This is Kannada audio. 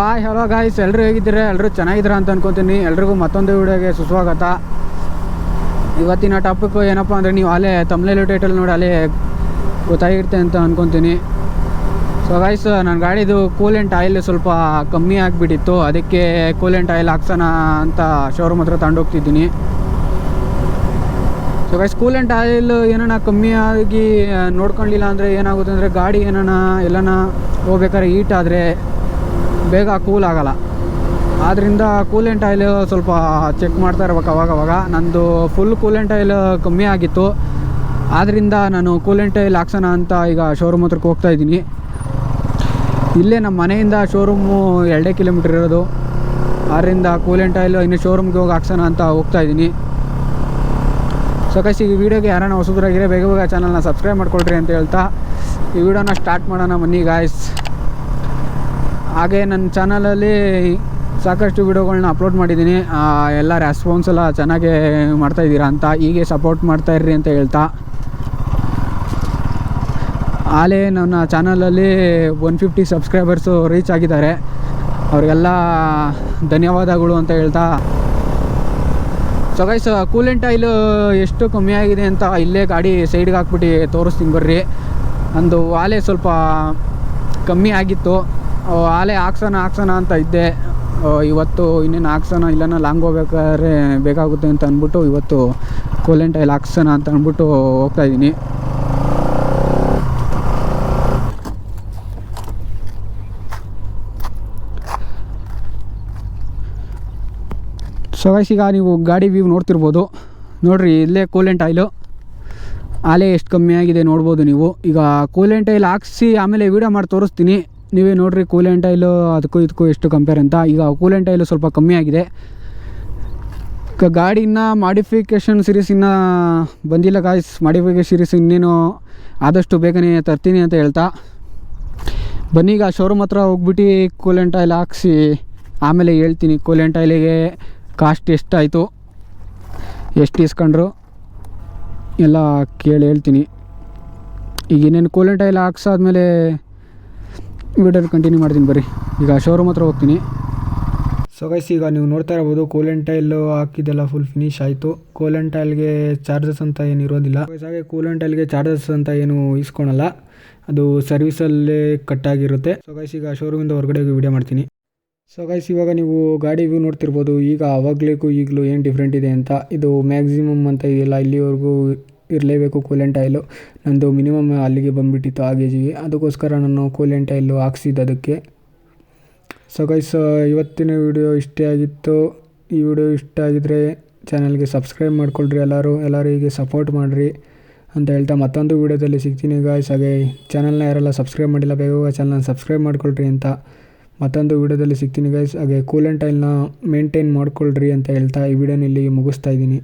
ಹಾಯ್ ಹಲೋ ಗಾಯ್ಸ್ ಎಲ್ಲರೂ ಹೇಗಿದ್ದೀರಾ? ಎಲ್ಲರೂ ಚೆನ್ನಾಗಿದ್ದೀರಾ ಅಂತ ಅನ್ಕೊತೀನಿ. ಎಲ್ರಿಗೂ ಮತ್ತೊಂದು ವಿಡಿಯೋಗೆ ಸುಸ್ವಾಗತ. ಇವತ್ತಿನ ಟಾಪಿಕ್ ಏನಪ್ಪ ಅಂದರೆ ನೀವು ಅಲ್ಲೇ ತಮಿಳಲ್ಲಿ ಟೈಟಲ್ ನೋಡಿ ಅಲ್ಲೇ ಗೊತ್ತಾಗಿರುತ್ತೆ ಅಂತ ಅನ್ಕೊತೀನಿ. ಸೊ ಗಾಯ್ಸ್ ನನ್ನ ಗಾಡಿದು ಕೂಲೆಂಟ್ ಆಯಿಲ್ ಸ್ವಲ್ಪ ಕಮ್ಮಿ ಆಗಿಬಿಟ್ಟಿತ್ತು. ಅದಕ್ಕೆ ಕೂಲೆಂಟ್ ಆಯಿಲ್ ಹಾಕ್ಸೋಣ ಅಂತ ಶೋರೂಮ್ ಹತ್ರ ತಗೊಂಡೋಗ್ತಿದ್ದೀನಿ ಸೊ ಗಾಯ್ಸ್ ಕೂಲೆಂಟ್ ಆಯಿಲ್ ಏನಾನ ಕಮ್ಮಿ ಆಗಿ ನೋಡ್ಕೊಳ್ಳಿಲ್ಲ ಅಂದರೆ ಏನಾಗುತ್ತೆ ಅಂದರೆ ಗಾಡಿ ಏನಾನ ಎಲ್ಲನ ಹೋಗ್ಬೇಕಾದ್ರೆ ಹೀಟ್ ಆದರೆ ಬೇಗ ಕೂಲ್ ಆಗಲ್ಲ. ಆದ್ದರಿಂದ ಕೂಲೆಂಟ್ ಆಯಿಲ್ ಸ್ವಲ್ಪ ಚೆಕ್ ಮಾಡ್ತಾ ಇರ್ಬೇಕು ಅವಾಗವಾಗ ಅವಾಗ. ನಂದು ಫುಲ್ ಕೂಲೆಂಟ್ ಆಯಿಲ್ ಕಮ್ಮಿ ಆಗಿತ್ತು. ಆದ್ದರಿಂದ ನಾನು ಕೂಲೆಂಟ್ ಆಯಿಲ್ ಹಾಕ್ಸೋಣ ಅಂತ ಈಗ ಶೋರೂಮ್ ಹತ್ರಕ್ಕೆ ಹೋಗ್ತಾ ಇದ್ದೀನಿ. ಇಲ್ಲೇ ನಮ್ಮ ಮನೆಯಿಂದ ಶೋರೂಮು ಎರಡೇ ಕಿಲೋಮೀಟ್ರ್ ಇರೋದು. ಆದ್ದರಿಂದ ಕೂಲೆಂಟ್ ಆಯಿಲ್ ಇನ್ನು ಶೋರೂಮ್ಗೆ ಹೋಗಿ ಹಾಕ್ಸೋಣ ಅಂತ ಹೋಗ್ತಾ ಇದ್ದೀನಿ. ಸೊ ಕೈಸ್ ಈ ವಿಡಿಯೋಗೆ ಯಾರನ್ನ ಹೊಸದ್ರಾಗಿರೋ ಬೇಗ ಬೇಗ ಚಾನಲ್ನ ಸಬ್ಸ್ಕ್ರೈಬ್ ಮಾಡ್ಕೊಳ್ರಿ ಅಂತ ಹೇಳ್ತಾ. ಈ ವಿಡಿಯೋನ ಸ್ಟಾರ್ಟ್ ಮಾಡೋಣ ಬನ್ನಿ ಗಾಯ್ಸ್ ಹಾಗೆ ನನ್ನ ಚಾನಲಲ್ಲಿ ಸಾಕಷ್ಟು ವಿಡಿಯೋಗಳನ್ನ ಅಪ್ಲೋಡ್ ಮಾಡಿದ್ದೀನಿ. ಎಲ್ಲ ರೆಸ್ಪಾನ್ಸ್ ಎಲ್ಲ ಚೆನ್ನಾಗೇ ಮಾಡ್ತಾಯಿದ್ದೀರಾ ಅಂತ, ಹೀಗೆ ಸಪೋರ್ಟ್ ಮಾಡ್ತಾ ಇರ್ರಿ ಅಂತ ಹೇಳ್ತಾ. ಆಲೇ ನನ್ನ ಚಾನಲಲ್ಲಿ ಒನ್ ಫಿಫ್ಟಿ ಸಬ್ಸ್ಕ್ರೈಬರ್ಸು ರೀಚ್ ಆಗಿದ್ದಾರೆ. ಅವರಿಗೆಲ್ಲ ಧನ್ಯವಾದಗಳು ಅಂತ ಹೇಳ್ತಾ. ಸೊ ಗೈಸ್ ಕೂಲೆಂಟ್ ಆಯಿಲು ಎಷ್ಟು ಕಮ್ಮಿ ಆಗಿದೆ ಅಂತ ಇಲ್ಲೇ ಗಾಡಿ ಸೈಡ್ಗೆ ಹಾಕ್ಬಿಟ್ಟು ತೋರಿಸ್ತೀನಿ ಬರ್ರಿ. ಅಂದು ಆಲೆ ಸ್ವಲ್ಪ ಕಮ್ಮಿ ಆಗಿತ್ತು. ಆಲೆ ಹಾಕ್ಸೋಣ ಹಾಕ್ಸೋಣ ಅಂತ ಇದ್ದೆ. ಇವತ್ತು ಇನ್ನೇನು ಹಾಕ್ಸೋಣ, ಇಲ್ಲನ ಲಾಂಗ್ ಹೋಗ್ಬೇಕಾದ್ರೆ ಬೇಕಾಗುತ್ತೆ ಅಂತ ಅಂದ್ಬಿಟ್ಟು ಇವತ್ತು ಕೋಲೆಂಟ್ ಆಯಿಲ್ ಹಾಕ್ಸೋಣ ಅಂತ ಅಂದ್ಬಿಟ್ಟು ಹೋಗ್ತಾ ಇದ್ದೀನಿ. ಸೊ ಈಗ ನೀವು ಗಾಡಿ ವ್ಯೂ ನೋಡ್ತಿರ್ಬೋದು. ನೋಡ್ರಿ, ಇಲ್ಲೇ ಕೋಲೆಂಟ್ ಆಯಿಲು ಆಲೆ ಎಷ್ಟು ಕಮ್ಮಿ ಆಗಿದೆ ನೋಡ್ಬೋದು ನೀವು. ಈಗ ಕೂಲೆಂಟ್ ಆಯಿಲ್ ಹಾಕ್ಸಿ ಆಮೇಲೆ ವೀಡಿಯೋ ಮಾಡಿ ತೋರಿಸ್ತೀನಿ. ನೀವೇ ನೋಡ್ರಿ ಕೂಲೆಂಟ್ ಆಯಿಲು ಅದಕ್ಕೂ ಇದಕ್ಕೂ ಎಷ್ಟು ಕಂಪೇರ್ ಅಂತ. ಈಗ ಕೂಲೆಂಟ್ ಆಯಿಲು ಸ್ವಲ್ಪ ಕಮ್ಮಿ ಆಗಿದೆ. ಗಾಡಿ ಇನ್ನೂ ಮಾಡಿಫಿಕೇಷನ್ ಸೀರೀಸ್ ಇನ್ನೂ ಬಂದಿಲ್ಲ ಗಾಯ್ಸ್ ಮಾಡಿಫಿಕೇಷನ್ ಸೀರೀಸ್ ಇನ್ನೇನು ಆದಷ್ಟು ಬೇಗನೆ ತರ್ತೀನಿ ಅಂತ ಹೇಳ್ತಾ. ಬನ್ನಿ ಈಗ ಶೋರೂಮ್ ಹತ್ರ ಹೋಗ್ಬಿಟ್ಟು ಕೂಲೆಂಟ್ ಆಯಿಲ್ ಹಾಕ್ಸಿ ಆಮೇಲೆ ಹೇಳ್ತೀನಿ ಕೂಲೆಂಟ್ ಆಯಿಲಿಗೆ ಕಾಸ್ಟ್ ಎಷ್ಟಾಯಿತು, ಎಷ್ಟು ಇಸ್ಕೊಂಡ್ರು ಎಲ್ಲ ಕೇಳಿ ಹೇಳ್ತೀನಿ. ಈಗ ಇನ್ನೇನು ಕೂಲೆಂಟ್ ಆಯಿಲ್ ಹಾಕ್ಸಾದ್ಮೇಲೆ ವಿಡಿಯೋ ಕಂಟಿನ್ಯೂ ಮಾಡ್ತೀನಿ ಬರ್ರಿ. ಈಗ ಶೋರೂಮ್ ಹತ್ರ ಹೋಗ್ತೀನಿ. ಸೊ ಗೈಸ್ ಈಗ ನೀವು ನೋಡ್ತಾ ಇರ್ಬೋದು ಕೂಲೆಂಟ್ ಟೈಲು ಹಾಕಿದ್ದೆಲ್ಲ ಫುಲ್ ಫಿನಿಶ್ ಆಯಿತು. ಕೂಲೆಂಟ್ ಟೈಲ್ಗೆ ಚಾರ್ಜಸ್ ಅಂತ ಏನು ಇರೋದಿಲ್ಲ. ಹಾಗೆ ಕೂಲೆಂಟ್ ಟೈಲ್ಗೆ ಚಾರ್ಜಸ್ ಅಂತ ಏನು ಇಸ್ಕೊಳಲ್ಲ. ಅದು ಸರ್ವಿಸಲ್ಲೇ ಕಟ್ಟಾಗಿರುತ್ತೆ ಸೊ ಗೈಸ್ ಈಗ ಶೋರೂಮಿಂದ ಹೊರಗಡೆ ವಿಡಿಯೋ ಮಾಡ್ತೀನಿ. ಸೊ ಗೈಸ್ ಇವಾಗ ನೀವು ಗಾಡಿ ವ್ಯೂ ನೋಡ್ತಿರ್ಬೋದು. ಈಗ ಅವಾಗಲೇಕು ಈಗಲೂ ಏನು ಡಿಫ್ರೆಂಟ್ ಇದೆ ಅಂತ. ಇದು ಮ್ಯಾಕ್ಸಿಮಮ್ ಅಂತ ಇದೆಯಲ್ಲ, ಇಲ್ಲಿವರೆಗೂ ಇರಲೇಬೇಕು ಕೂಲೆಂಟ್ ಆಯಿಲು ನಂದು ಮಿನಿಮಮ್ ಅಲ್ಲಿಗೆ ಬಂದುಬಿಟ್ಟಿತ್ತು ಆ ಗೇಜಿಗೆ ಅದಕ್ಕೋಸ್ಕರ ನಾನು ಕೂಲೆಂಟ್ ಆಯಿಲು ಹಾಕ್ಸಿದ್ದು ಅದಕ್ಕೆ. ಸೊ ಗೈಸ್ ಇವತ್ತಿನ ವಿಡಿಯೋ ಇಷ್ಟೇ ಆಗಿತ್ತು. ಈ ವಿಡಿಯೋ ಇಷ್ಟ ಆಗಿದ್ರೆ ಚಾನಲ್ಗೆ ಸಬ್ಸ್ಕ್ರೈಬ್ ಮಾಡ್ಕೊಳ್ರಿ ಎಲ್ಲರೂ. ಎಲ್ಲರೂ ಹೀಗೆ ಸಪೋರ್ಟ್ ಮಾಡಿರಿ ಅಂತ ಹೇಳ್ತಾ ಮತ್ತೊಂದು ವಿಡಿಯೋದಲ್ಲಿ ಸಿಗ್ತೀನಿ ಗಾಯ್ಸ್ ಹಾಗೆ ಚಾನಲ್ನ ಯಾರೆಲ್ಲ ಸಬ್ಸ್ಕ್ರೈಬ್ ಮಾಡಿಲ್ಲ, ಬೇಗ ಚಾನಲ್ನ ಸಬ್ಸ್ಕ್ರೈಬ್ ಮಾಡ್ಕೊಳ್ರಿ ಅಂತ ಮತ್ತೊಂದು ವಿಡಿಯೋದಲ್ಲಿ ಸಿಗ್ತೀನಿ ಗೈಸ್ ಹಾಗೆ ಕೂಲೆಂಟ್ ಆಯಿಲ್ನ ಮೇಂಟೈನ್ ಮಾಡ್ಕೊಳ್ರಿ ಅಂತ ಹೇಳ್ತಾ ಈ ವಿಡಿಯೋನ ಇಲ್ಲಿ ಮುಗಿಸ್ತಾ ಇದ್ದೀನಿ.